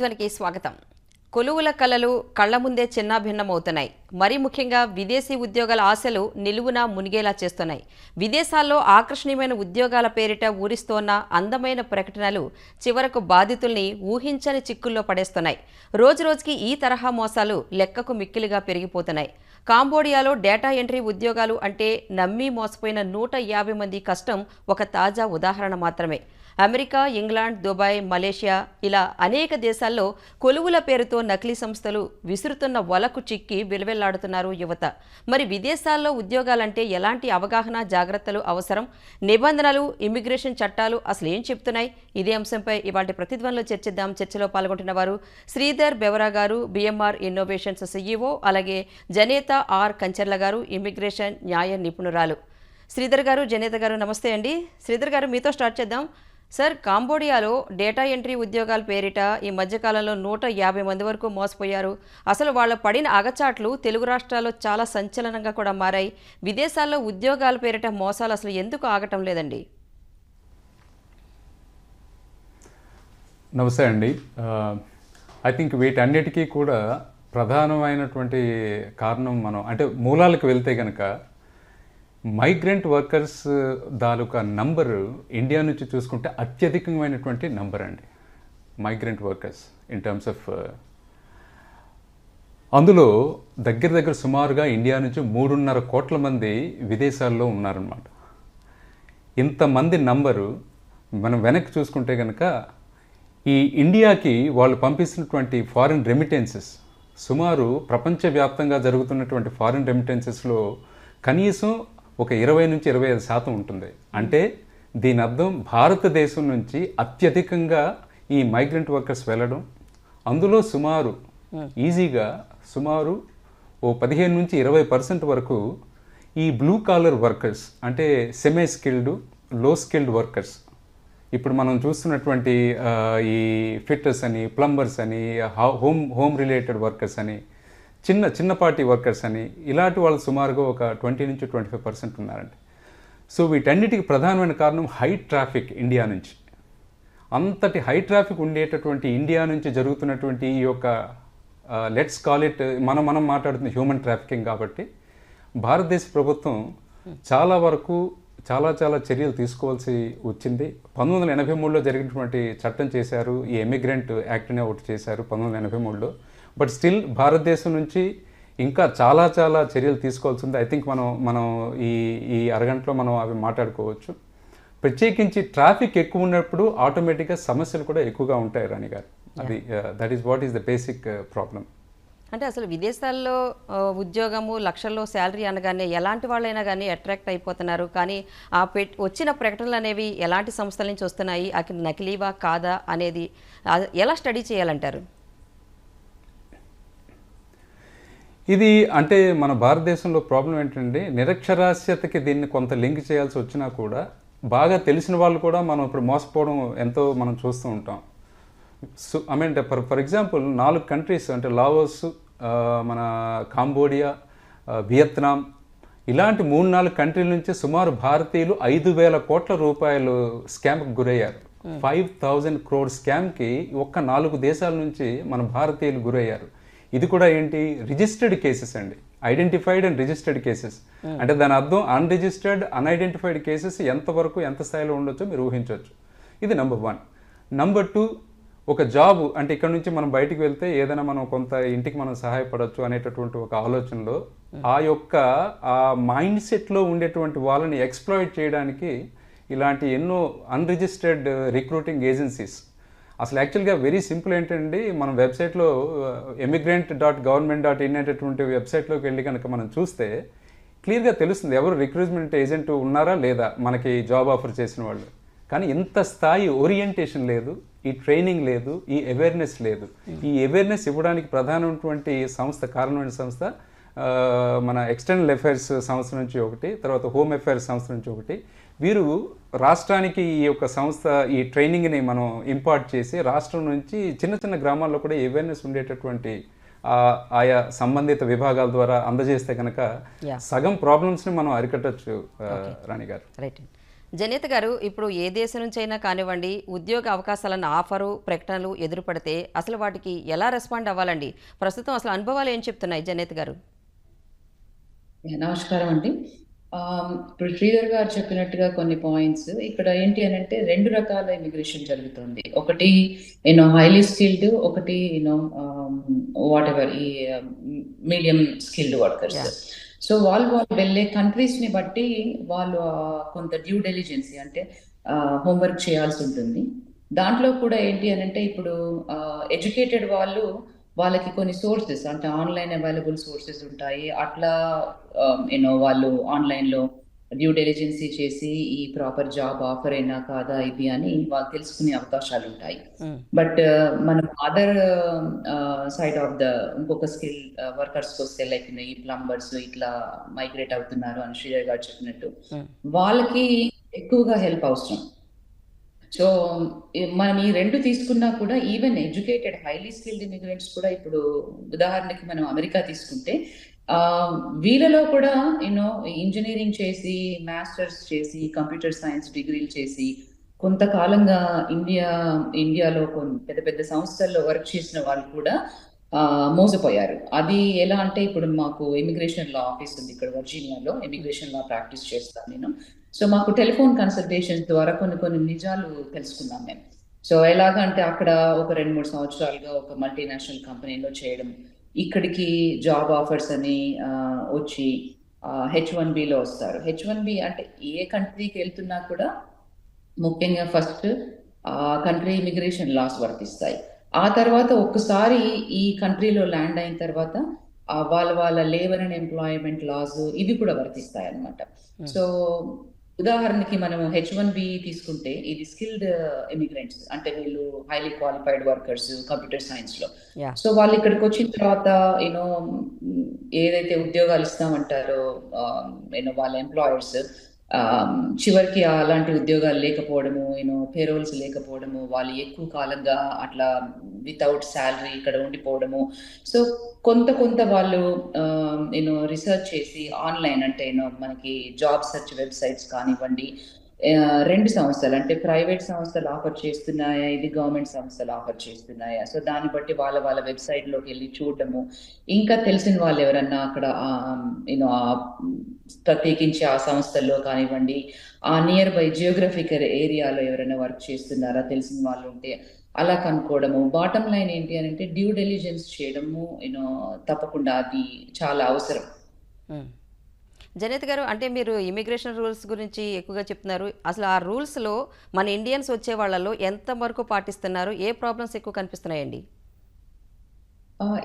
ప్రతిధ్వనికి స్వాగతం. కొలువుల కళలు కళ్ళ ముందే చిన్నాభిన్నమవుతున్నాయి. మరి ముఖ్యంగా విదేశీ ఉద్యోగాల ఆశలు నిలువున మునిగేలా చేస్తున్నాయి. విదేశాల్లో ఆకర్షణీయమైన ఉద్యోగాల పేరిట ఊరిస్తోన్న అందమైన ప్రకటనలు చివరకు బాధితుల్ని ఊహించని చిక్కుల్లో పడేస్తున్నాయి. రోజురోజుకి ఈ తరహా మోసాలు లెక్కకు మిక్కిలిగా పెరిగిపోతున్నాయి. కాంబోడియాలో డేటా ఎంట్రీ ఉద్యోగాలు అంటే నమ్మి మోసపోయిన నూట యాభై మంది కష్టం ఒక తాజా ఉదాహరణ మాత్రమే. అమెరికా ఇంగ్లాండ్ దుబాయ్ మలేషియా ఇలా అనేక దేశాల్లో కొలువుల పేరుతో నకిలీ సంస్థలు విసురుతున్న వలకు చిక్కి విలువెల్లాడుతున్నారు యువత. మరి విదేశాల్లో ఉద్యోగాలంటే ఎలాంటి అవగాహన జాగ్రత్తలు అవసరం? నిబంధనలు ఇమిగ్రేషన్ చట్టాలు అసలు ఏం చెప్తున్నాయి? ఇదే అంశంపై ఇవాటి ప్రతిధ్వనిలో చర్చిద్దాం. చర్చలో పాల్గొంటున్న వారు శ్రీధర్ బెవరా గారు బిఎంఆర్ ఇన్నోవేషన్స్ సీఈఓ అలాగే జనేత ఆర్ కంచర్ల గారు ఇమ్మిగ్రేషన్ న్యాయ నిపుణురాలు. శ్రీధర్ గారు జనేత గారు నమస్తే అండి. శ్రీధర్ గారు మీతో స్టార్ట్ చేద్దాం. సార్ కాంబోడియాలో డేటా ఎంట్రీ ఉద్యోగాల పేరిట ఈ మధ్యకాలంలో నూట యాభై మంది వరకు మోసపోయారు. అసలు వాళ్ళ పడిన అగచాట్లు తెలుగు రాష్ట్రాల్లో చాలా సంచలనంగా కూడా మారాయి. విదేశాల్లో ఉద్యోగాల పేరిట మోసాలు అసలు ఎందుకు ఆగటం లేదండి? నమస్తే అండి. ఐ థింక్ వీటన్నిటికీ కూడా ప్రధానమైనటువంటి కారణం మనం అంటే మూలాలకు వెళ్తే కనుక మైగ్రెంట్ వర్కర్స్ తాలూకా నంబరు ఇండియా నుంచి చూసుకుంటే అత్యధికమైనటువంటి నంబర్ అండి. Migrant workers in terms of అందులో దగ్గర దగ్గర సుమారుగా ఇండియా నుంచి మూడున్నర కోట్ల మంది విదేశాల్లో ఉన్నారన్నమాట. ఇంతమంది నంబరు మనం వెనక్కి చూసుకుంటే కనుక ఈ ఇండియాకి వాళ్ళు పంపిస్తున్నటువంటి ఫారిన్ రెమిటెన్సెస్ సుమారు ప్రపంచవ్యాప్తంగా జరుగుతున్నటువంటి ఫారిన్ రెమిటెన్సెస్లో కనీసం ఒక ఇరవై నుంచి ఇరవై ఐదు శాతం ఉంటుంది. అంటే దీని అర్థం భారతదేశం నుంచి అత్యధికంగా ఈ మైగ్రెంట్ వర్కర్స్ వెళ్ళడం అందులో సుమారు ఈజీగా సుమారు ఓ పదిహేను నుంచి ఇరవై పర్సెంట్ వరకు ఈ బ్లూ కాలర్ వర్కర్స్ అంటే సెమీ స్కిల్డ్లో స్కిల్డ్ వర్కర్స్ ఇప్పుడు మనం చూస్తున్నటువంటి ఈ ఫిట్టర్స్ అని ప్లంబర్స్ అని హోమ్ హోమ్ రిలేటెడ్ వర్కర్స్ అని చిన్న చిన్నపాటి వర్కర్స్ అని ఇలాంటి వాళ్ళు సుమారుగా ఒక ట్వంటీ నుంచి ట్వంటీ ఫైవ్ పర్సెంట్ ఉన్నారండి. సో వీటన్నిటికి ప్రధానమైన కారణం హై ట్రాఫిక్ ఇండియా నుంచి. అంతటి హై ట్రాఫిక్ ఉండేటటువంటి ఇండియా నుంచి జరుగుతున్నటువంటి ఈ యొక్క లెట్స్ కాల్ ఇట్ మనం మనం మాట్లాడుతున్న హ్యూమన్ ట్రాఫికింగ్ కాబట్టి భారతదేశ ప్రభుత్వం చాలా వరకు చాలా చాలా చర్యలు తీసుకోవాల్సి వచ్చింది. పంతొమ్మిది వందల ఎనభై మూడులో జరిగినటువంటి చట్టం చేశారు. ఈ ఎమిగ్రెంట్ యాక్ట్ అనే ఒకటి చేశారు పంతొమ్మిది వందల ఎనభై మూడులో. బట్ స్టిల్ భారతదేశం నుంచి ఇంకా చాలా చాలా చర్యలు తీసుకోవాల్సి ఉంది. ఐ థింక్ మనం మనం ఈ ఈ అరగంటలో మనం అవి మాట్లాడుకోవచ్చు. ప్రత్యేకించి ట్రాఫిక్ ఎక్కువ ఉన్నప్పుడు ఆటోమేటిక్గా సమస్యలు కూడా ఎక్కువగా ఉంటాయి రాణి గారు. అది that is what is the basic problem అంటే అసలు విదేశాల్లో ఆ, ఉద్యోగము లక్షల్లో శాలరీ అనగానే ఎలాంటి వాళ్ళైనా కానీ అట్రాక్ట్ అయిపోతున్నారు. కానీ ఆ పెట్ వచ్చిన ప్రకటనలు అనేవి ఎలాంటి సంస్థల నుంచి వస్తున్నాయి? అక్కడ నకిలీవా కాదా అనేది ఎలా స్టడీ చేయాలంటారు? ఇది అంటే మన భారతదేశంలో ప్రాబ్లం ఏంటంటే నిరక్షరాస్యతకి దీన్ని కొంత లింక్ చేయాల్సి వచ్చినా కూడా బాగా తెలిసిన వాళ్ళు కూడా మనం ఇప్పుడు మోసపోవడం ఎంతో మనం చూస్తూ ఉంటాం. So I mean for for example నాలుగు కంట్రీస్ అంటే లావోస్ ఆ, మన కాంబోడియా వియత్నాం ఇలాంటి మూడు నాలుగు కంట్రీల నుంచి సుమారు భారతీయులు ఐదు వేల కోట్ల రూపాయలు స్కామ్కి గురయ్యారు. ఫైవ్ థౌజండ్ క్రోడ్ స్కామ్కి ఒక్క నాలుగు దేశాల నుంచి మన భారతీయులు గురయ్యారు. ఇది కూడా ఏంటి? రిజిస్టర్డ్ కేసెస్ అండి. Identified and registered cases. అంటే దాని అర్థం అన్రిజిస్టర్డ్ అన్ఐడెంటిఫైడ్ కేసెస్ ఎంతవరకు ఎంత స్థాయిలో ఉండొచ్చో మీరు ఊహించవచ్చు ఇది నెంబర్ వన్. నంబర్ టూ ఒక జాబ్ అంటే ఇక్కడ నుంచి మనం బయటికి వెళ్తే ఏదైనా మనం కొంత ఇంటికి మనం సహాయపడవచ్చు అనేటటువంటి ఒక ఆలోచనలో ఆ యొక్క ఆ మైండ్ సెట్లో ఉండేటువంటి వాళ్ళని ఎక్స్ప్లాయిట్ చేయడానికి ఇలాంటి ఎన్నో అన్రిజిస్టర్డ్ రిక్రూటింగ్ ఏజెన్సీస్ అసలు యాక్చువల్గా వెరీ సింపుల్ ఏంటండి మనం వెబ్సైట్లో emigrant dot government dot in అనేటటువంటి వెబ్సైట్లోకి వెళ్ళి కనుక మనం చూస్తే క్లియర్గా తెలుస్తుంది ఎవరు రిక్రూట్మెంట్ ఏజెంట్ ఉన్నారా లేదా మనకి జాబ్ ఆఫర్ చేసిన వాళ్ళు. కానీ ఇంత స్థాయి ఓరియంటేషన్ లేదు ఈ ట్రైనింగ్ లేదు ఈ అవేర్నెస్ లేదు. ఈ అవేర్నెస్ ఇవ్వడానికి ప్రధానమైనటువంటి సంస్థ కారణమైన సంస్థ మన ఎక్స్టర్నల్ అఫైర్స్ సంస్థ నుంచి ఒకటి తర్వాత హోమ్ అఫైర్స్ సంస్థ నుంచి ఒకటి. వీరు రాష్ట్రానికి ఈ యొక్క సంస్థ ఈ ట్రైనింగ్ని మనం ఇంపార్ట్ చేసి రాష్ట్రం నుంచి చిన్న చిన్న గ్రామాల్లో కూడా అవేర్నెస్ ఉండేటటువంటి ఆ, ఆయా సంబంధిత విభాగాల ద్వారా అందజేస్తే కనుక. సగం ప్రాబ్లమ్స్ని మనం అరికట్టచ్చు రాణి గారు. రైట్ జనేత గారు ఇప్పుడు ఏ దేశం నుంచైనా కానివ్వండి ఉద్యోగ అవకాశాలను ఆఫరు ప్రకటనలు ఎదురుపడితే అసలు వాటికి ఎలా రెస్పాండ్ అవ్వాలండి? ప్రస్తుతం అసలు అనుభవాలు ఏం చెప్తున్నాయి జనేత గారు? నమస్కారం అండి. ఇప్పుడు శ్రీధర్ గారు చెప్పినట్టుగా కొన్ని పాయింట్స్. ఇక్కడ ఏంటి అని అంటే రెండు రకాల ఇమిగ్రేషన్ జరుగుతుంది. ఒకటి యూనో హైలీ స్కిల్డ్ ఒకటి యూనో వాట్ ఎవర్ ఈ మీడియం స్కిల్డ్ వర్కర్స్. సో వాళ్ళు వాళ్ళు వెళ్ళే కంట్రీస్ని బట్టి వాళ్ళు కొంత డ్యూ డెలిజెన్సీ అంటే హోంవర్క్ చేయాల్సి ఉంటుంది. దాంట్లో కూడా ఏంటి అని అంటే ఇప్పుడు ఎడ్యుకేటెడ్ వాళ్ళు వాళ్ళకి కొన్ని సోర్సెస్ అంటే ఆన్లైన్ అవైలబుల్ సోర్సెస్ ఉంటాయి. అట్లా యూనో వాళ్ళు ఆన్లైన్లో డ్యూ డెలిజెన్సీ చేసి ఈ ప్రాపర్ జాబ్ ఆఫర్ అయినా కాదా ఇది అని వాళ్ళు తెలుసుకునే అవకాశాలు ఉంటాయి. బట్ మనం అదర్ సైడ్ ఆఫ్ ద ఇంకొక స్కిల్ వర్కర్స్ వస్తే లైక్ ఈ ప్లంబర్స్ ఇట్లా మైగ్రేట్ అవుతున్నారు అని శ్రీధర్ గారు చెప్పినట్టు. ఉమ్, వాళ్ళకి ఎక్కువగా హెల్ప్ అవసరం. సో మనం ఈ రెండు తీసుకున్నా కూడా even educated highly skilled immigrants కూడా ఇప్పుడు ఉదాహరణకి మనం అమెరికా తీసుకుంటే వీళ్ళలో కూడా యూనో ఇంజనీరింగ్ చేసి మాస్టర్స్ చేసి కంప్యూటర్ సైన్స్ డిగ్రీలు చేసి కొంతకాలంగా ఇండియా ఇండియాలో కొన్ని పెద్ద పెద్ద సంస్థల్లో వర్క్ చేసిన వాళ్ళు కూడా మోసపోయారు. అది ఎలా అంటే ఇప్పుడు మాకు ఇమిగ్రేషన్ లా ఆఫీస్ ఉంది. ఇక్కడ వర్జీనియాలో ఇమిగ్రేషన్ లా ప్రాక్టీస్ చేస్తాను నేను. సో మాకు టెలిఫోన్ కన్సల్టేషన్స్ ద్వారా కొన్ని కొన్ని నిజాలు తెలుసుకున్నాం మేము. సో ఎలాగంటే అక్కడ ఒక రెండు మూడు సంవత్సరాలుగా ఒక మల్టీనేషనల్ కంపెనీలో చేయడం ఇక్కడికి జాబ్ ఆఫర్స్ అని వచ్చి హెచ్ వన్ బిలో వస్తారు. హెచ్ వన్ బి అంటే ఏ కంట్రీకి వెళ్తున్నా కూడా ముఖ్యంగా ఫస్ట్ ఆ కంట్రీ ఇమిగ్రేషన్ లాస్ వర్తిస్తాయి. ఆ తర్వాత ఒక్కసారి ఈ కంట్రీలో ల్యాండ్ అయిన తర్వాత వాళ్ళ వాళ్ళ లేబర్ అండ్ ఎంప్లాయ్మెంట్ లాస్ ఇవి కూడా వర్తిస్తాయి అన్నమాట సో ఉదాహరణకి మనం హెచ్ వన్ బి తీసుకుంటే ఇది స్కిల్డ్ ఇమిగ్రెంట్స్ అంటే వీళ్ళు హైలీ క్వాలిఫైడ్ వర్కర్స్ కంప్యూటర్ సైన్స్లో. సో వాళ్ళు ఇక్కడికి వచ్చిన తర్వాత యూనో ఏదైతే ఉద్యోగాలు ఇస్తామంటారో యూనో వాళ్ళ ఎంప్లాయర్స్ చివరికి అలాంటి ఉద్యోగాలు లేకపోవడము యూనో పేరోల్స్ లేకపోవడము వాళ్ళు ఎక్కువ కాలంగా అట్లా వితౌట్ శాలరీ ఇక్కడ ఉండిపోవడము. సో కొంత కొంత వాళ్ళు నేను రీసెర్చ్ చేసి ఆన్లైన్ అంటే యూనో మనకి జాబ్ సెర్చ్ వెబ్సైట్స్ కానివ్వండి రెండు సంస్థలు అంటే ప్రైవేట్ సంస్థలు ఆఫర్ చేస్తున్నాయా? ఇది గవర్నమెంట్ సంస్థలు ఆఫర్ చేస్తున్నాయా? సో దాన్ని బట్టి వాళ్ళ వాళ్ళ వెబ్సైట్లోకి వెళ్ళి చూడటము ఇంకా తెలిసిన వాళ్ళు ఎవరన్నా అక్కడ యూనో ప్రత్యేకించి ఆ సంస్థల్లో కానివ్వండి ఆ నియర్ బై జియోగ్రఫికల్ ఏరియాలో ఎవరైనా వర్క్ చేస్తున్నారా? తెలిసిన వాళ్ళు ఉంటే అలా కనుక్కోవడము. బాటం లైన్ ఏంటి అని అంటే డ్యూ డెలిజెన్స్ చేయడము యూనో తప్పకుండా అది చాలా అవసరం. జనేత్ గారు అంటే మీరు ఇమిగ్రేషన్ రూల్స్ గురించి ఎక్కువగా చెప్తున్నారు. అసలు ఆ రూల్స్లో మన ఇండియన్స్ వచ్చే వాళ్ళలో ఎంత వరకు పాటిస్తున్నారు? ఏ ప్రాబ్లమ్స్ ఎక్కువ కనిపిస్తున్నాయండి?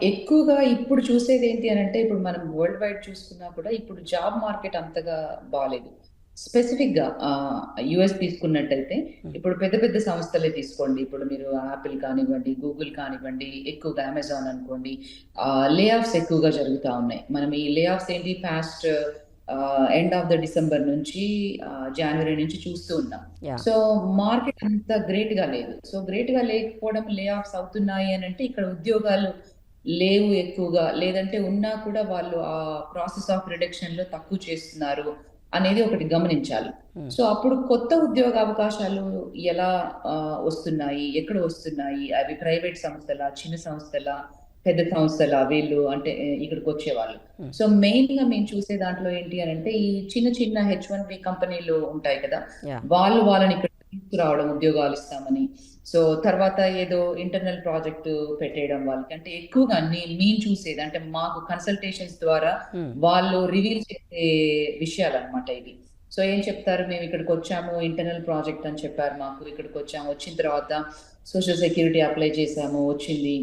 ఎక్కువగా ఇప్పుడు చూసేది ఏంటి అని అంటే ఇప్పుడు మనం వరల్డ్ వైడ్ చూసుకున్నా కూడా ఇప్పుడు జాబ్ మార్కెట్ అంతగా బాగాలేదు స్పెసిఫిక్గా యుఎస్ తీసుకున్నట్టయితే ఇప్పుడు పెద్ద పెద్ద సంస్థలే తీసుకోండి. ఇప్పుడు మీరు యాపిల్ కానివ్వండి గూగుల్ కానివ్వండి ఎక్కువగా అమెజాన్ అనుకోండి లే ఆఫ్స్ ఎక్కువగా జరుగుతూ ఉన్నాయి. మనం ఈ లే ఆఫ్స్ ఏంటి? Past end of the December నుంచి జనవరి నుంచి చూస్తూ ఉన్నాం. సో మార్కెట్ అంత గ్రేట్గా లేదు. సో గ్రేట్గా లేకపోవడం లే ఆఫ్స్ అవుతున్నాయి అని అంటే ఇక్కడ ఉద్యోగాలు లేవు ఎక్కువగా. లేదంటే ఉన్నా కూడా వాళ్ళు ఆ ప్రాసెస్ ఆఫ్ రిడక్షన్లో తక్కువ చేస్తున్నారు అనేది ఒకటి గమనించాలి. Hmm. సో అప్పుడు కొత్త ఉద్యోగ అవకాశాలు ఎలా వస్తున్నాయి? ఎక్కడ వస్తున్నాయి? అవి ప్రైవేట్ సంస్థల చిన్న సంస్థల? పెద్ద సంస్థల వీళ్ళు అంటే ఇక్కడికి వచ్చేవాళ్ళు. Hmm. సో మెయిన్గా మేము చూసే దాంట్లో ఏంటి అని అంటే ఈ చిన్న చిన్న హెచ్ వన్ బి కంపెనీలు ఉంటాయి కదా వాళ్ళు వాళ్ళని ఇక్కడ తీసుకురావడం ఉద్యోగాలు ఇస్తామని. సో తర్వాత ఏదో ఇంటర్నల్ ప్రాజెక్ట్ పెట్టేయడం వాళ్ళకి. అంటే ఎక్కువగా మేము చూసేది అంటే మాకు కన్సల్టేషన్స్ ద్వారా ఉమ్. వాళ్ళు రివీల్ చేసే విషయాలు అనమాట ఇవి. సో ఏం చెప్తారు? మేము ఇక్కడికి వచ్చాము ఇంటర్నల్ ప్రాజెక్ట్ అని చెప్పారు మాకు. ఇక్కడికి వచ్చాము వచ్చిన తర్వాత సోషల్ సెక్యూరిటీ అప్లై చేసాము వచ్చింది.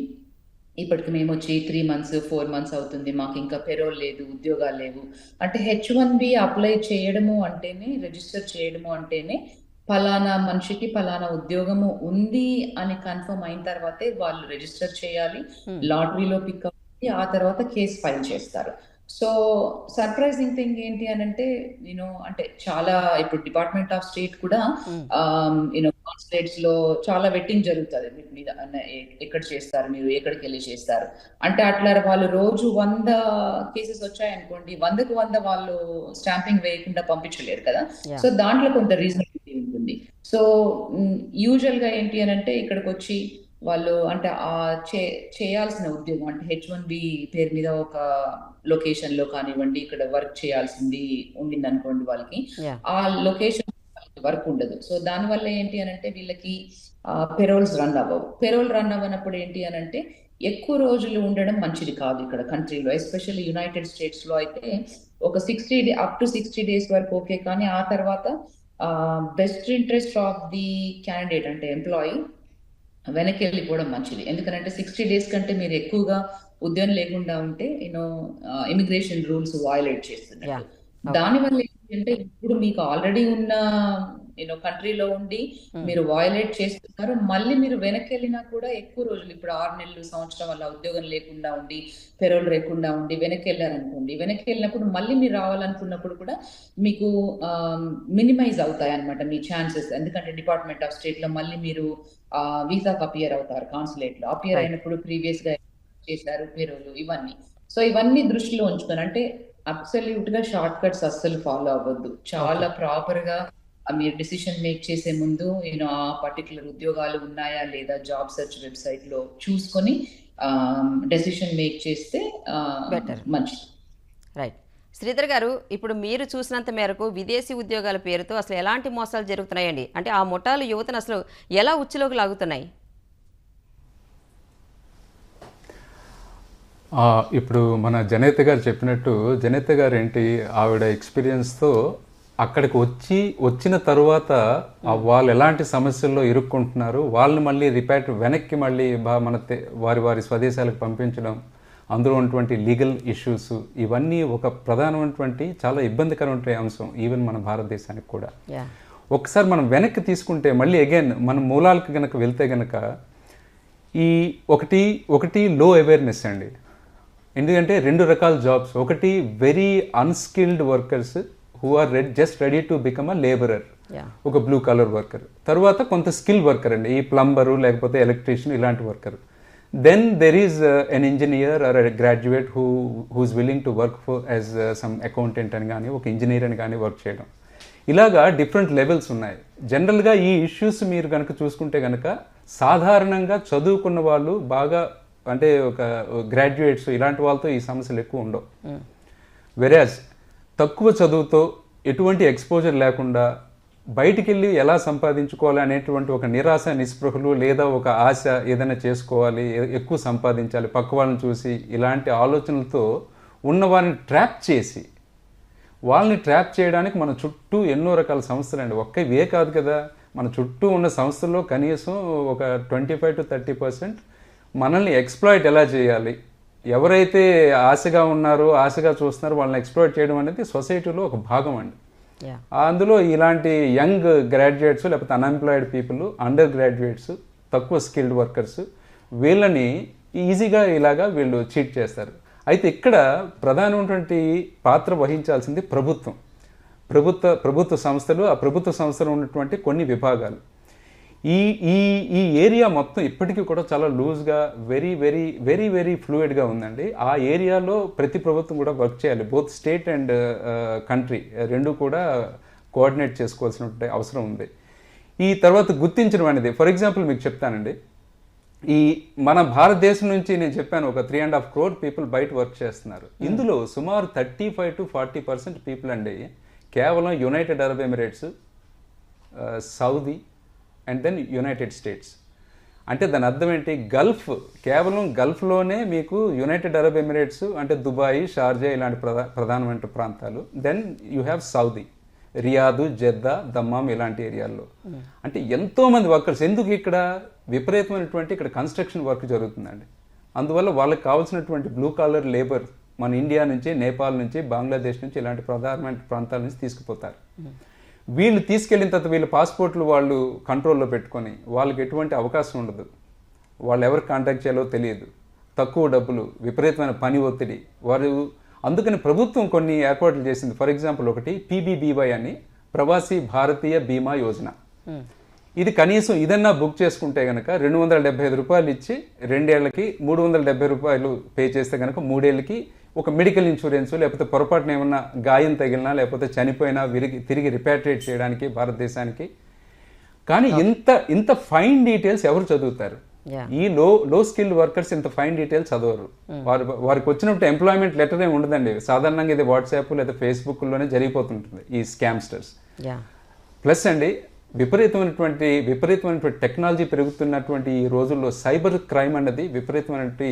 ఇప్పటికి మేము వచ్చి త్రీ మంత్స్ ఫోర్ మంత్స్ అవుతుంది. మాకు ఇంకా పెరోల్ లేదు ఉద్యోగాలు లేవు. అంటే హెచ్ వన్ బి అప్లై చేయడము అంటేనే రిజిస్టర్ చేయడము అంటేనే ఫలానా మనిషికి ఫలానా ఉద్యోగము ఉంది అని కన్ఫర్మ్ అయిన తర్వాతే వాళ్ళు రిజిస్టర్ చేయాలి. లాటరీలో పిక్ అవ్వాలి. ఆ తర్వాత కేసు ఫైల్ చేస్తారు. సో సర్ప్రైజింగ్ థింగ్ ఏంటి అని అంటే నేను అంటే చాలా ఇప్పుడు డిపార్ట్మెంట్ ఆఫ్ స్టేట్ కూడా. యూనో కాన్సులేట్స్లో చాలా వెట్టింగ్ జరుగుతుంది వీటి మీద ఎక్కడ చేస్తారు మీరు ఎక్కడికి వెళ్ళి చేస్తారు అంటే అట్లా వాళ్ళు రోజు వంద కేసెస్ వచ్చాయనుకోండి వందకు వంద వాళ్ళు స్టాంపింగ్ వేయకుండా పంపించలేరు కదా. సో దాంట్లో కొంత రీజన్ ఉంటుంది సో యూజువల్గా ఏంటి అని అంటే ఇక్కడికి వచ్చి వాళ్ళు అంటే ఆ చే చేయాల్సిన ఉద్యోగం అంటే హెచ్ వన్ బి పేరు మీద ఒక లొకేషన్లో కానివ్వండి ఇక్కడ వర్క్ చేయాల్సింది ఉండింది అనుకోండి వాళ్ళకి ఆ లొకేషన్ వర్క్ ఉండదు. సో దానివల్ల ఏంటి అని అంటే వీళ్ళకి పెరోల్స్ రన్ అవ్వవు. పెరోల్ రన్ అవ్వనప్పుడు ఏంటి అని అంటే ఎక్కువ రోజులు ఉండడం మంచిది కాదు ఇక్కడ కంట్రీలో ఎస్పెషల్లీ యునైటెడ్ స్టేట్స్లో అయితే ఒక sixty day up to sixty days వరకు ఓకే కానీ ఆ తర్వాత best interest of the candidate అంటే ఎంప్లాయీ వెనక్కి వెళ్ళిపోవడం మంచిది. ఎందుకంటే సిక్స్టీ డేస్ కంటే మీరు ఎక్కువగా ఉద్యోగం లేకుండా ఉంటే యూనో ఇమిగ్రేషన్ రూల్స్ వయలేట్ చేస్తున్నారు. దానివల్ల ఏంటంటే ఇప్పుడు మీకు ఆల్రెడీ ఉన్న యూనో కంట్రీలో ఉండి Hmm. మీరు వయలేట్ చేస్తున్నారు. మళ్ళీ మీరు వెనక్కి వెళ్ళినా కూడా ఎక్కువ రోజులు ఇప్పుడు ఆరు నెలలు సంవత్సరం వల్ల ఉద్యోగం లేకుండా ఉండి పెరోల్ లేకుండా ఉండి వెనక్కి వెళ్ళారనుకోండి వెనక్కి వెళ్ళినప్పుడు మళ్ళీ మీరు రావాలనుకున్నప్పుడు కూడా మీకు మినిమైజ్ అవుతాయి అనమాట మీ ఛాన్సెస్ ఎందుకంటే డిపార్ట్మెంట్ ఆఫ్ స్టేట్లో మళ్ళీ మీరు వీసాకి అపియర్ అవుతారు కాన్సులేట్లో. అపియర్. అయినప్పుడు ప్రీవియస్గా చేశారు పేరోలు ఇవన్నీ. సో ఇవన్నీ దృష్టిలో ఉంచుకొని అంటే అబ్సల్యూట్గా షార్ట్ కట్స్ అస్సలు ఫాలో అవ్వద్దు. చాలా ప్రాపర్గా మీరు డిసిషన్ మేక్ చేసే ముందు నేను ఆ పర్టికులర్ ఉద్యోగాలు ఉన్నాయా లేదా జాబ్ సెర్చ్ వెబ్సైట్లో చూసుకొని డెసిషన్ మేక్ చేస్తే. మంచిది. రైట్ శ్రీధర్ గారు ఇప్పుడు మీరు చూసినంత మేరకు విదేశీ ఉద్యోగాల పేరుతో అసలు ఎలాంటి మోసాలు జరుగుతున్నాయండి? అంటే ఆ ముఠాలు యువతను అసలు ఎలా ఉచ్చులోకి లాగుతున్నాయి? ఇప్పుడు మన జనేత గారు చెప్పినట్టు జనేత గారు ఏంటి ఆవిడ ఎక్స్పీరియన్స్తో అక్కడికి వచ్చి వచ్చిన తరువాత వాళ్ళు ఎలాంటి సమస్యల్లో ఇరుక్కుంటున్నారు వాళ్ళని మళ్ళీ రిపేట్ వెనక్కి మళ్ళీ బా మన వారి వారి స్వదేశాలకు పంపించడం అందులో ఉన్నటువంటి లీగల్ ఇష్యూస్ ఇవన్నీ ఒక ప్రధానమైనటువంటి చాలా ఇబ్బందికరమైన అంశం ఈవెన్ మన భారతదేశానికి కూడా. ఒకసారి మనం వెనక్కి తీసుకుంటే మళ్ళీ అగైన్ మన మూలాలకు గనక వెళ్తే గనక ఈ ఒకటి ఒకటి లో అవేర్నెస్ అండి. ఎందుకంటే రెండు రకాల జాబ్స్ ఒకటి very unskilled workers who are ready just ready to become a labourer ఒక బ్లూ కలర్ వర్కర్ తర్వాత కొంత స్కిల్ వర్కర్ అండి. ఈ ప్లంబరు లేకపోతే ఎలక్ట్రీషియన్ ఇలాంటి worker then there is an engineer or graduate who who's willing to work for as some accountant అని కానీ ఒక ఇంజనీర్ అని కానీ వర్క్ చేయడం. ఇలాగా డిఫరెంట్ లెవెల్స్ ఉన్నాయి. జనరల్గా ఈ ఇష్యూస్ మీరు కనుక చూసుకుంటే కనుక సాధారణంగా చదువుకున్న వాళ్ళు బాగా అంటే ఒక గ్రాడ్యుయేట్స్ ఇలాంటి వాళ్ళతో ఈ సమస్యలు ఎక్కువ ఉండవు. వెరాజ్ తక్కువ చదువుతో ఎటువంటి ఎక్స్పోజర్ లేకుండా బయటికి వెళ్ళి ఎలా సంపాదించుకోవాలి అనేటువంటి ఒక నిరాశ నిస్పృహలు లేదా ఒక ఆశ ఏదైనా చేసుకోవాలి ఎక్కువ సంపాదించాలి పక్క వాళ్ళని చూసి ఇలాంటి ఆలోచనలతో ఉన్న వారిని ట్రాప్ చేసి వాళ్ళని ట్రాప్ చేయడానికి మన చుట్టూ ఎన్నో రకాల సంస్థలు అండి ఒక్క ఇవే కాదు కదా. మన చుట్టూ ఉన్న సంస్థల్లో కనీసం ఒక twenty five to thirty percent మనల్ని ఎక్స్ప్లాయిట్ ఎలా చేయాలి? ఎవరైతే ఆశగా ఉన్నారో ఆశగా చూస్తున్నారో వాళ్ళని ఎక్స్ప్లాయిట్ చేయడం అనేది సొసైటీలో ఒక భాగం అండి. అందులో ఇలాంటి యంగ్ గ్రాడ్యుయేట్స్ లేకపోతే అన్ఎంప్లాయిడ్ పీపుల్ అండర్ గ్రాడ్యుయేట్స్ తక్కువ స్కిల్డ్ వర్కర్స్ వీళ్ళని ఈజీగా ఇలాగా వీళ్ళు చీట్ చేస్తారు. అయితే ఇక్కడ ప్రధానమైనటువంటి పాత్ర వహించాల్సింది ప్రభుత్వం. ప్రభుత్వ ప్రభుత్వ సంస్థలు ఆ ప్రభుత్వ సంస్థలు ఉన్నటువంటి కొన్ని విభాగాలు. ఈ ఈ ఈ ఏరియా మొత్తం ఇప్పటికీ కూడా చాలా లూజ్గా వెరీ వెరీ వెరీ వెరీ ఫ్లూయిడ్గా ఉందండి. ఆ ఏరియాలో ప్రతి ప్రభుత్వం కూడా వర్క్ చేయాలి. బోత్ స్టేట్ అండ్ కంట్రీ రెండు కూడా కోఆర్డినేట్ చేసుకోవాల్సిన అవసరం ఉంది. ఈ తర్వాత గుర్తించడం అనేది ఫర్ ఎగ్జాంపుల్ మీకు చెప్తానండి. ఈ మన భారతదేశం నుంచి నేను చెప్పాను ఒక three and half crore people బయట వర్క్ చేస్తున్నారు. ఇందులో సుమారు thirty five to forty percent people అండి కేవలం United Arab Emirates Saudi and then United states. అంటే దాని అర్థం ఏంటి? గల్ఫ్ కేవలం గల్ఫ్లోనే మీకు యునైటెడ్ అరబ్ ఎమిరేట్స్ అంటే దుబాయ్ షార్జా ఇలాంటి ప్రధా ప్రధానమైన ప్రాంతాలు. Then you have Saudi Riyadh Jeddah Dammam ఇలాంటి ఏరియాల్లో. అంటే ఎంతో మంది వర్కర్స్. ఎందుకు ఇక్కడ? విపరీతమైనటువంటి ఇక్కడ కన్స్ట్రక్షన్ వర్క్ జరుగుతుందండి. అందువల్ల వాళ్ళకి కావాల్సినటువంటి బ్లూ కాలర్ లేబర్ మన ఇండియా నుంచి నేపాల్ నుంచి బంగ్లాదేశ్ నుంచి ఇలాంటి ప్రధానమైన ప్రాంతాల నుంచి తీసుకుపోతారు. వీళ్ళు తీసుకెళ్ళిన తర్వాత వీళ్ళ పాస్పోర్ట్లు వాళ్ళు కంట్రోల్లో పెట్టుకొని వాళ్ళకి ఎటువంటి అవకాశం ఉండదు. వాళ్ళు ఎవరు కాంటాక్ట్ చేయాలో తెలియదు. తక్కువ డబ్బులు విపరీతమైన పని ఒత్తిడి. వారు అందుకని ప్రభుత్వం కొన్ని ఏర్పాట్లు చేసింది. ఫర్ ఎగ్జాంపుల్ ఒకటి పీబీబీవై అని ప్రవాసీ భారతీయ బీమా యోజన. ఇది కనీసం ఇదన్నా బుక్ చేసుకుంటే కనుక రెండు వందల డెబ్బై ఐదు రూపాయలు ఇచ్చి రెండేళ్ళకి మూడు వందల డెబ్బై రూపాయలు పే చేస్తే కనుక మూడేళ్ళకి ఒక మెడికల్ ఇన్సూరెన్స్ లేకపోతే పొరపాటున ఏమన్నా గాయం తగిలినా లేకపోతే చనిపోయినా విరిగి తిరిగి రిపాట్రియేట్ చేయడానికి భారతదేశానికి. కానీ ఇంత ఇంత ఫైన్ డీటెయిల్స్ ఎవరు చదువుతారు. ఈ లో లో స్కిల్డ్ వర్కర్స్ ఇంత ఫైన్ డీటెయిల్స్ చదవరు. వారు వారికి వచ్చినప్పుడు ఎంప్లాయ్మెంట్ లెటర్ ఏమి ఉండదండి. సాధారణంగా ఇది వాట్సాప్ లేదా ఫేస్బుక్లోనే జరిగిపోతుంటుంది ఈ స్కామ్స్టర్స్. ప్లస్ అండి విపరీతమైనటువంటి విపరీతమైనటువంటి టెక్నాలజీ పెరుగుతున్నటువంటి ఈ రోజుల్లో సైబర్ క్రైమ్ అన్నది విపరీతమైనటువంటి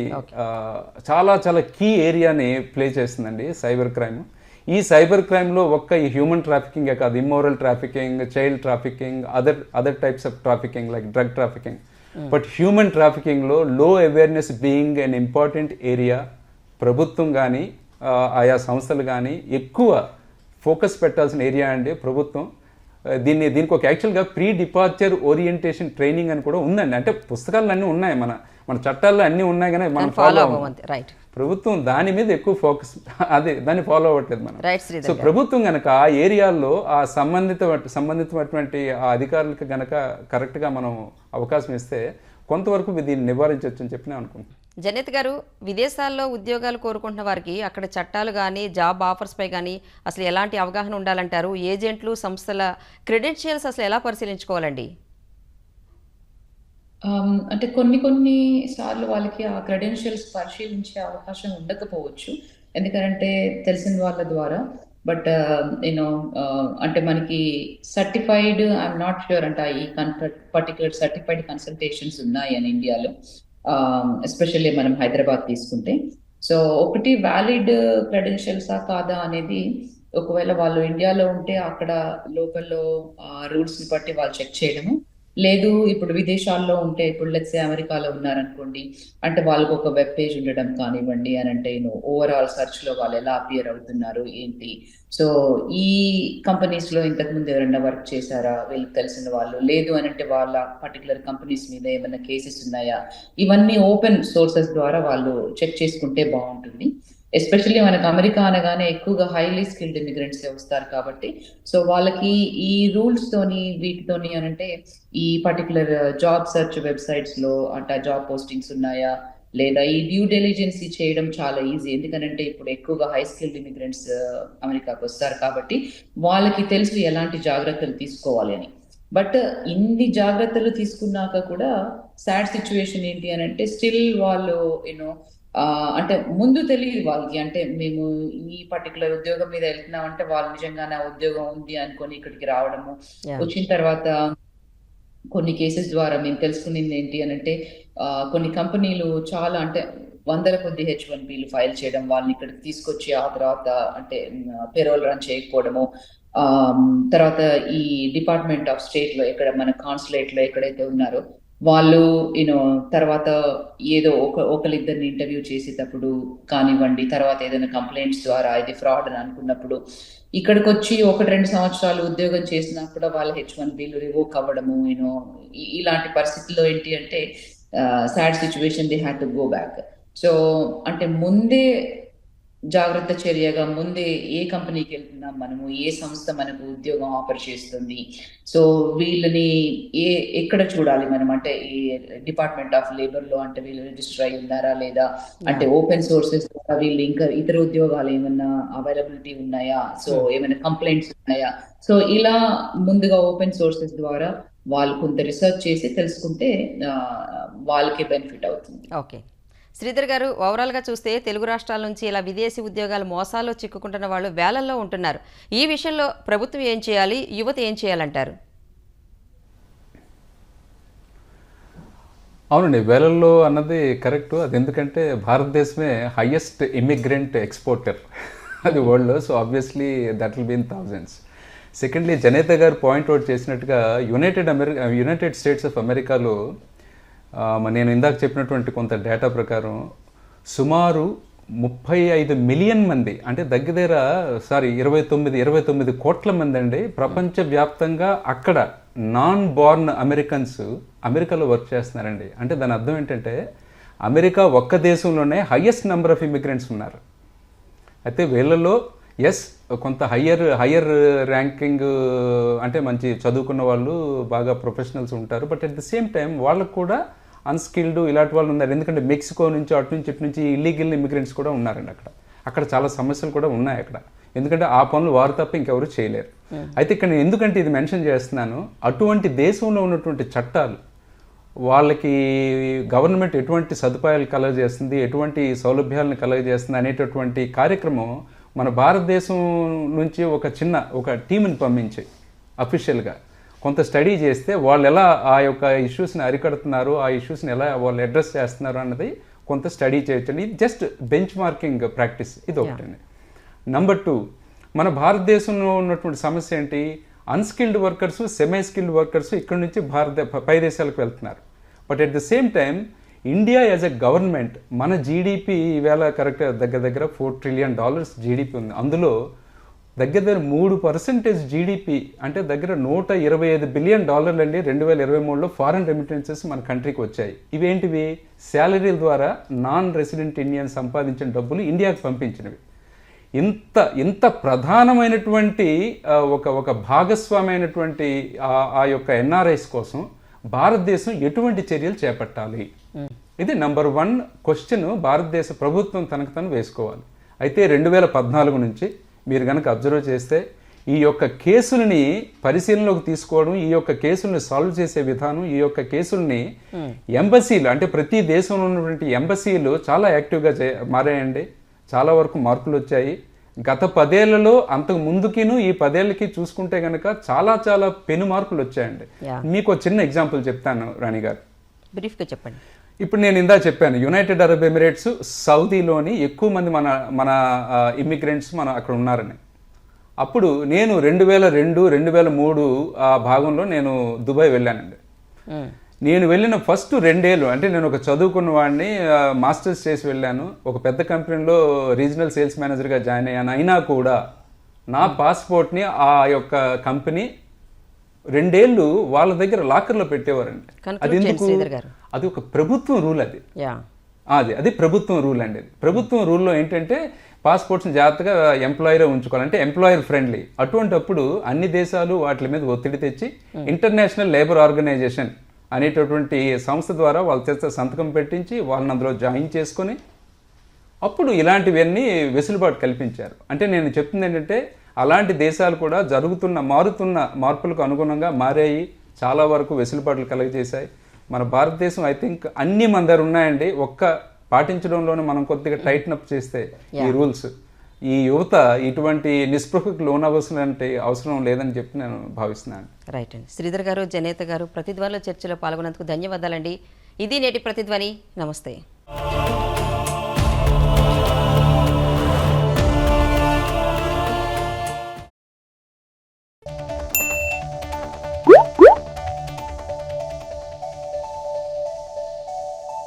చాలా చాలా కీ ఏరియాని ప్లే చేస్తుందండి సైబర్ క్రైమ్. ఈ సైబర్ క్రైమ్లో ఒక్క ఈ హ్యూమన్ ట్రాఫికింగే కాదు immoral trafficking child trafficking other other types of trafficking like drug trafficking. But human ట్రాఫికింగ్లో లో awareness being an important area ప్రభుత్వం కానీ ఆయా సంస్థలు కానీ ఎక్కువ ఫోకస్ పెట్టాల్సిన ఏరియా అండి ప్రభుత్వం. దీన్ని దీనికి ఒక యాక్చువల్గా ప్రీ డిపార్చర్ ఓరియంటేషన్ ట్రైనింగ్ అని కూడా ఉందండి. అంటే పుస్తకాలు అన్నీ ఉన్నాయి మన మన చట్టాల్లో అన్నీ ఉన్నాయి కానీ మనం ఫాలో రైట్ ప్రభుత్వం దాని మీద ఎక్కువ ఫోకస్ అదే దాన్ని ఫాలో అవ్వట్లేదు మనం. సో ప్రభుత్వం గనక ఆ ఏరియాల్లో ఆ సంబంధిత సంబంధితమైనటువంటి ఆ అధికారులకు గనక కరెక్ట్గా మనం అవకాశం ఇస్తే కొంతవరకు దీన్ని నివారించవచ్చు అని చెప్పి నేను అనుకుంటున్నాను. జనేత్ గారు విదేశాల్లో ఉద్యోగాలు కోరుకుంటున్న వారికి అక్కడ చట్టాలు కానీ జాబ్ ఆఫర్స్పై కానీ అసలు ఎలాంటి అవగాహన ఉండాలంటారు? ఏజెంట్లు సంస్థల క్రెడెన్షియల్స్ అసలు ఎలా పరిశీలించుకోవాలండి? అంటే కొన్ని కొన్ని సార్లు వాళ్ళకి ఆ క్రెడెన్షియల్స్ పరిశీలించే అవకాశం ఉండకపోవచ్చు. ఎందుకంటే తెలిసిన వాళ్ళ ద్వారా. బట్ యూనో అంటే మనకి సర్టిఫైడ్ ఐఎమ్ నాట్ ష్యూర్ అంటే ఈ పర్టికులర్ సర్టిఫైడ్ కన్సల్టేషన్స్ ఉన్నాయి అని ఇండియాలో. Um, ఎస్పెషల్లీ మనం హైదరాబాద్ తీసుకుంటే. సో ఒకటి వ్యాలిడ్ క్రెడెన్షియల్సా కాదా అనేది ఒకవేళ వాళ్ళు ఇండియాలో ఉంటే అక్కడ లోకల్లో రూల్స్ని బట్టి వాళ్ళు చెక్ చేయడము. లేదు ఇప్పుడు విదేశాల్లో ఉంటే ఇప్పుడు లెట్స్ అమెరికాలో ఉన్నారనుకోండి అంటే వాళ్ళకు ఒక వెబ్ పేజ్ ఉండడం కానివ్వండి అని అంటే ఓవరాల్ సర్చ్లో వాళ్ళు ఎలా అపియర్ అవుతున్నారు ఏంటి? సో ఈ కంపెనీస్లో ఇంతకు ముందు ఎవరైనా వర్క్ చేశారా? వీళ్ళకి తెలిసిన వాళ్ళు లేదు అని అంటే వాళ్ళ పర్టికులర్ కంపెనీస్ మీద ఏమైనా కేసెస్ ఉన్నాయా? ఇవన్నీ ఓపెన్ సోర్సెస్ ద్వారా వాళ్ళు చెక్ చేసుకుంటే బాగుంటుంది. ఎస్పెషల్లీ మనకు అమెరికా అనగానే ఎక్కువగా హైలీ స్కిల్డ్ ఇమిగ్రెంట్స్ వస్తారు కాబట్టి సో వాళ్ళకి ఈ రూల్స్ తోని వీటితోని అని అంటే ఈ పర్టికులర్ జాబ్ సెర్చ్ వెబ్సైట్స్లో అంటే జాబ్ పోస్టింగ్స్ ఉన్నాయా? లేదా ఈ డ్యూ డెలిజెన్సీ చేయడం చాలా ఈజీ ఎందుకంటే ఇప్పుడు ఎక్కువగా హై స్కిల్డ్ ఇమిగ్రెంట్స్ అమెరికాకు వస్తారు కాబట్టి వాళ్ళకి తెలుసు ఎలాంటి జాగ్రత్తలు తీసుకోవాలి అని. బట్ ఇన్ని జాగ్రత్తలు తీసుకున్నాక కూడా సాడ్ సిచ్యువేషన్ ఏంటి అని అంటే స్టిల్ వాళ్ళు యూనో అంటే ముందు తెలియదు వాళ్ళకి. అంటే మేము ఈ పర్టికులర్ ఉద్యోగం మీద వెళ్తున్నాం అంటే వాళ్ళు నిజంగానే ఉద్యోగం ఉంది అనుకొని ఇక్కడికి రావడము. వచ్చిన తర్వాత కొన్ని కేసెస్ ద్వారా మేము తెలుసుకునేది ఏంటి అని అంటే కొన్ని కంపెనీలు చాలా అంటే వందల కొద్ది హెచ్ వన్ బిలు ఫైల్ చేయడం వాళ్ళని ఇక్కడికి తీసుకొచ్చి ఆ తర్వాత అంటే పెరోల్ రన్ చేయకపోవడము. ఆ, తర్వాత ఈ డిపార్ట్మెంట్ ఆఫ్ స్టేట్లో ఎక్కడ మన కాన్సులేట్లో ఎక్కడైతే ఉన్నారో వాళ్ళు యూనో తర్వాత ఏదో ఒక ఒకరిద్దరిని ఇంటర్వ్యూ చేసేటప్పుడు కానివ్వండి తర్వాత ఏదైనా కంప్లైంట్స్ ద్వారా ఇది ఫ్రాడ్ అని అనుకున్నప్పుడు ఇక్కడికి వచ్చి ఒకటి రెండు సంవత్సరాలు ఉద్యోగం చేసినా కూడా వాళ్ళ హెచ్ వన్ బిల్లు రివోక్ అవ్వడము యూనో ఇలాంటి పరిస్థితుల్లో ఏంటి అంటే sad situation they had to go back so అంటే ముందే జాగ్రత్త చర్యగా ముందే ఏ కంపెనీకి వెళ్తున్నాం మనము ఏ సంస్థ మనకు ఉద్యోగం ఆఫర్ చేస్తుంది. సో వీళ్ళని ఏ ఎక్కడ చూడాలి మనం? అంటే ఈ డిపార్ట్మెంట్ ఆఫ్ లేబర్లో అంటే వీళ్ళు రిజిస్టర్ అయి ఉన్నారా లేదా? అంటే ఓపెన్ సోర్సెస్ ద్వారా వీళ్ళు ఇంకా ఇతర ఉద్యోగాలు ఏమైనా అవైలబిలిటీ ఉన్నాయా? సో ఏమైనా కంప్లైంట్స్ ఉన్నాయా? సో ఇలా ముందుగా ఓపెన్ సోర్సెస్ ద్వారా వాళ్ళు కొంత రీసెర్చ్ చేసి తెలుసుకుంటే వాళ్ళకే బెనిఫిట్ అవుతుంది. ఓకే శ్రీధర్ గారు ఓవరాల్గా చూస్తే తెలుగు రాష్ట్రాల నుంచి ఇలా విదేశీ ఉద్యోగాలు మోసాల్లో చిక్కుకుంటున్న వాళ్ళు వేలల్లో ఉంటున్నారు. ఈ విషయంలో ప్రభుత్వం ఏం చేయాలి? యువత ఏం చేయాలంటారు? అవునండి వేలల్లో అన్నది కరెక్ట్. అది ఎందుకంటే భారతదేశమే హయ్యెస్ట్ ఇమిగ్రెంట్ ఎక్స్పోర్టర్ అది వరల్డ్లో so obviously that will been thousands secondly జనేత గారు పాయింట్ అవుట్ చేసినట్టుగా United America United States of అమెరికాలో నేను ఇందాక చెప్పినటువంటి కొంత డేటా ప్రకారం సుమారు ముప్పై ఐదు మిలియన్ మంది అంటే దగ్గర సారీ ఇరవై తొమ్మిది ఇరవై తొమ్మిది కోట్ల మంది అండి ప్రపంచవ్యాప్తంగా అక్కడ నాన్ బార్న్ అమెరికన్స్ అమెరికాలో వర్క్ చేస్తున్నారండి. అంటే దాని అర్థం ఏంటంటే అమెరికా ఒక్క దేశంలోనే హయ్యెస్ట్ నెంబర్ ఆఫ్ ఇమిగ్రెంట్స్ ఉన్నారు. అయితే వీళ్ళలో ఎస్ కొంత హయ్యర్ హయ్యర్ ర్యాంకింగ్ అంటే మంచి చదువుకున్న వాళ్ళు బాగా ప్రొఫెషనల్స్ ఉంటారు but at the same time వాళ్ళకు కూడా అన్స్కిల్డ్ ఇలాంటి వాళ్ళు ఉన్నారు. ఎందుకంటే మెక్సికో నుంచి అటు నుంచి ఇటు నుంచి ఇల్లీగల్ ఇమిగ్రెంట్స్ కూడా ఉన్నారండి అక్కడ. అక్కడ చాలా సమస్యలు కూడా ఉన్నాయి అక్కడ. ఎందుకంటే ఆ పనులు వారు తప్ప ఇంకెవరు చేయలేరు. అయితే ఇక్కడ నేను ఎందుకంటే ఇది మెన్షన్ చేస్తున్నాను అటువంటి దేశంలో ఉన్నటువంటి చట్టాలు వాళ్ళకి గవర్నమెంట్ ఎటువంటి సదుపాయాలు కలగజేస్తుంది ఎటువంటి సౌలభ్యాలను కలగజేస్తుంది అనేటటువంటి కార్యక్రమం మన భారతదేశం నుంచి ఒక చిన్న ఒక టీంని పంపించి అఫీషియల్గా కొంత స్టడీ చేస్తే వాళ్ళు ఎలా ఆ యొక్క ఇష్యూస్ని అరికడుతున్నారు ఆ ఇష్యూస్ని ఎలా వాళ్ళు అడ్రస్ చేస్తున్నారు అన్నది కొంత స్టడీ చేయొచ్చండి. ఇది జస్ట్ బెంచ్ మార్కింగ్ ప్రాక్టీస్. ఇది ఒకటండి. నంబర్ టూ మన భారతదేశంలో ఉన్నటువంటి సమస్య ఏంటి? Unskilled workers semi skilled workers ఇక్కడ నుంచి భారత పై దేశాలకు వెళ్తున్నారు. But at the same time India as a government మన జీడిపి ఈవేళ కరెక్ట్ దగ్గర దగ్గర ఫోర్ ట్రిలియన్ డాలర్స్ జీడిపి ఉంది. అందులో దగ్గర దగ్గర మూడు పర్సెంటేజ్ జీడిపి అంటే దగ్గర నూట ఇరవై ఐదు బిలియన్ డాలర్లు అండి. రెండు వేల ఇరవై మూడులో ఫారెన్ రెమిటెన్సెస్ మన కంట్రీకి వచ్చాయి. ఇవేంటివి? శాలరీల ద్వారా నాన్ రెసిడెంట్ ఇండియన్ సంపాదించిన డబ్బులు ఇండియాకి పంపించినవి. ఇంత ఇంత ప్రధానమైనటువంటి ఒక ఒక భాగస్వామైనటువంటి ఆ- ఆ యొక్క ఎన్ఆర్ఐస్ కోసం భారతదేశం ఎటువంటి చర్యలు చేపట్టాలి? ఇది నంబర్ వన్ క్వశ్చన్ భారతదేశ ప్రభుత్వం తనకు తను వేసుకోవాలి. అయితే రెండు వేల పద్నాలుగు నుంచి మీరు కనుక అబ్జర్వ్ చేస్తే ఈ యొక్క కేసుల్ని పరిశీలనలోకి తీసుకోవడం ఈ యొక్క కేసుల్ని సాల్వ్ చేసే విధానం ఈ యొక్క కేసుల్ని ఎంబసీలు అంటే ప్రతి దేశంలో ఉన్నటువంటి ఎంబసీలు చాలా యాక్టివ్గా చే మారాయండి. చాలా వరకు మార్పులు వచ్చాయి. గత పదేళ్ళలో అంతకు ముందుకిను ఈ పదేళ్ళకి చూసుకుంటే కనుక చాలా చాలా పెను మార్పులు వచ్చాయండి. మీకు చిన్న ఎగ్జాంపుల్ చెప్తాను రాణి గారు బ్రీఫ్గా చెప్పండి. ఇప్పుడు నేను ఇందా చెప్పాను యునైటెడ్ అరబ్ ఎమిరేట్స్ సౌదీలోని ఎక్కువ మంది మన మన ఇమ్మిగ్రెంట్స్ మన అక్కడ ఉన్నారని. అప్పుడు నేను రెండు వేల రెండు రెండు వేల మూడు ఆ భాగంలో నేను దుబాయ్ వెళ్ళానండి. నేను వెళ్ళిన ఫస్ట్ రెండేళ్ళు అంటే నేను ఒక చదువుకున్న వాడిని మాస్టర్స్ చేసి వెళ్ళాను. ఒక పెద్ద కంపెనీలో రీజనల్ సేల్స్ మేనేజర్గా జాయిన్ అయ్యాను. అయినా కూడా నా పాస్పోర్ట్ని ఆ యొక్క కంపెనీ రెండేళ్ళు వాళ్ళ దగ్గర లాకర్లో పెట్టేవారండి. అది ఎందుకు. అది ఒక ప్రభుత్వం రూల్ అది. అది అది ప్రభుత్వం రూల్ అండి అది. ప్రభుత్వం రూల్లో ఏంటంటే పాస్పోర్ట్స్ని జాగ్రత్తగా ఎంప్లాయరే ఉంచుకోవాలి అంటే ఎంప్లాయర్ ఫ్రెండ్లీ. అటువంటప్పుడు అన్ని దేశాలు వాటి మీద ఒత్తిడి తెచ్చి ఇంటర్నేషనల్ లేబర్ ఆర్గనైజేషన్ అనేటటువంటి సంస్థ ద్వారా వాళ్ళ చేత సంతకం పెట్టించి వాళ్ళని అందులో జాయిన్ చేసుకొని అప్పుడు ఇలాంటివన్నీ వెసులుబాటు కల్పించారు. అంటే నేను చెప్తుంది ఏంటంటే అలాంటి దేశాలు కూడా జరుగుతున్న మారుతున్న మార్పులకు అనుగుణంగా మారాయి చాలా వరకు వెసులుబాట్లు కలగజేశాయి. మన భారతదేశం ఐ థింక్ అన్ని మన దగ్గర ఉన్నాయండి. ఒక్క పాటించడంలోనే మనం కొద్దిగా టైట్న్ అప్ చేస్తే ఈ రూల్స్ ఈ యువత ఇటువంటి నిస్పృహకు లోనవలసిన అవసరం లేదని చెప్పి నేను భావిస్తున్నాను. రైట్ అండి. శ్రీధర్ గారు జనేత గారు ప్రతిధ్వనిలో చర్చలో పాల్గొన్నందుకు ధన్యవాదాలండి. ఇది నేటి ప్రతిధ్వని. నమస్తే.